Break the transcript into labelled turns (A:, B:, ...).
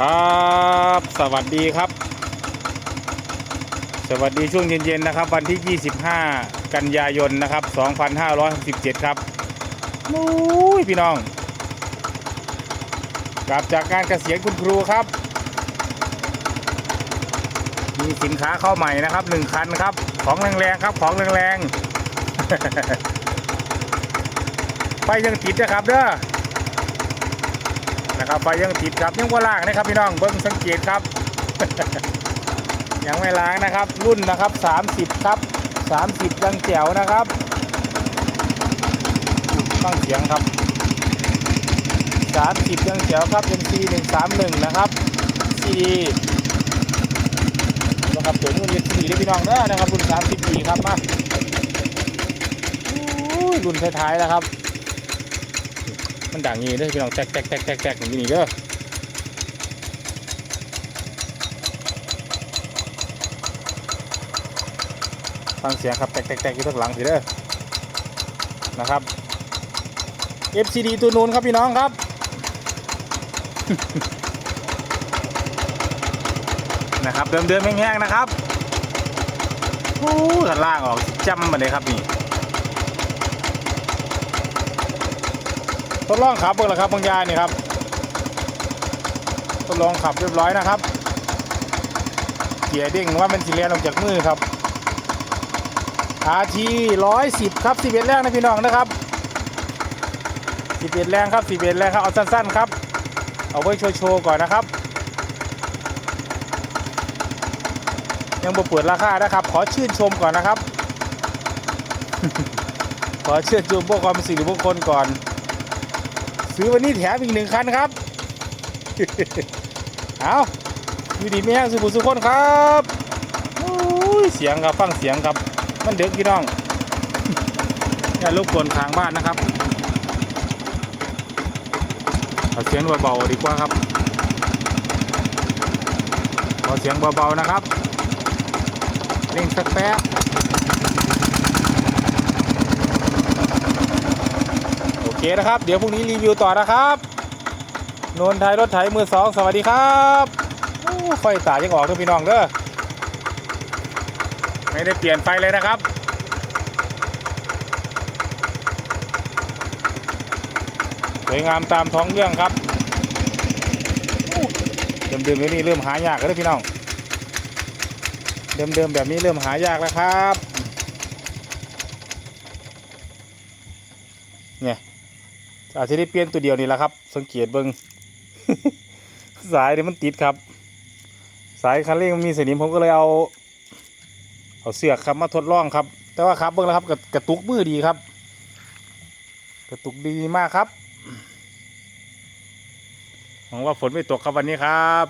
A: ครับ สวัสดีครับ สวัสดีช่วงเย็นๆนะครับ วันที่ 25 กันยายนนะครับ 2567 ครับนู้ยพี่น้องกลับจากการเกษียณคุณครูครับ มีสินค้าเข้าใหม่นะครับหนึ่งคันครับ ของแรงๆครับของแรงๆไฟยังติดนะครับเด้อ นะครับไฟยังติดครับยังว่าล่างนะครับพี่น้องเบิ้งสังเกตครับ ยังไม่ล้างนะครับ รุ่นนะครับ 30 ครับ 30ยังแจ๋วนะครับฟังเสียงครับ30ยังแจ๋วครับ MC 131นะครับ CD นะครับตัวนู้นเรียน CD ได้พี่น้องเด้อนะครับรุ่น30ปีครับมารุ่นท้ายๆแล้วครับ มันดังอย่างนี้เด้อพี่น้องแตกแตกแตกแตกแตกอย่างนี้เด้อฟังเสียงครับแตกแตกแตกอยู่ข้างหลังสิเด้อนะครับ FCD ตัวนู้นครับพี่น้องครับนะครับเดิมเดิมๆแห้งๆนะครับโอ้ด้านล่างออกจำมาเลยครับนี่ ทดลองขับเบิ่งแล้วครับบางยานี่ครับทดลองขับเรียบร้อยนะครับเกียร์เด้งว่ามันสีเลียนออกจากมือครับ RT 110ครับ11แรงนะพี่น้องนะครับ11แรงครับ11แรงครับเอาสั้นๆครับ เอาไว้โชว์ๆก่อนนะครับ ยังบ่เปิดราคานะครับ ขอชื่นชมก่อนนะครับ ขอชื่นชมพวกความสิริมงคลก่อน ซื้อวันนี้แถมอีกหนึ่งคันครับ เอาอยู่ดีไม่แห้งสุภุสุคนครับเสียงครับฟังเสียงครับ มันเด็กพี่น้องอย่ารบกวนทางบ้านนะครับเอาเสียงเบาๆดีกว่าครับขอาเสียงเบาๆนะครับเร่งสักแป๊บ โอ เคนะครับ เดี๋ยวพรุ่งนี้รีวิวต่อนะครับนนทไทยรถไถมือสองสวัสดีครับโอ้ไฟตายังออกด้วยพี่น้องเด้อไม่ได้เปลี่ยนไฟเลยนะครับสวยงามตามท้องเรื่องครับเดิมๆแบบนี้เริ่มหายากแล้วพี่น้องเดิมๆแบบนี้เริ่มหายากแล้วครับเนี่ย อาจจะได้เปลี่ยนตัวเดียวนี่แหละครับ สังเกตเบิงสายนี่มันติดครับ สายคันเร่งมันมีสนิมผมก็เลยเอา เอาเสือกครับมาทดลองครับ แต่ว่าครับเบิ้งแล้วครับกระกระตุกมือดีครับ กระตุกดีมากครับหวังว่าฝนไม่ตกครับวันนี้ครับ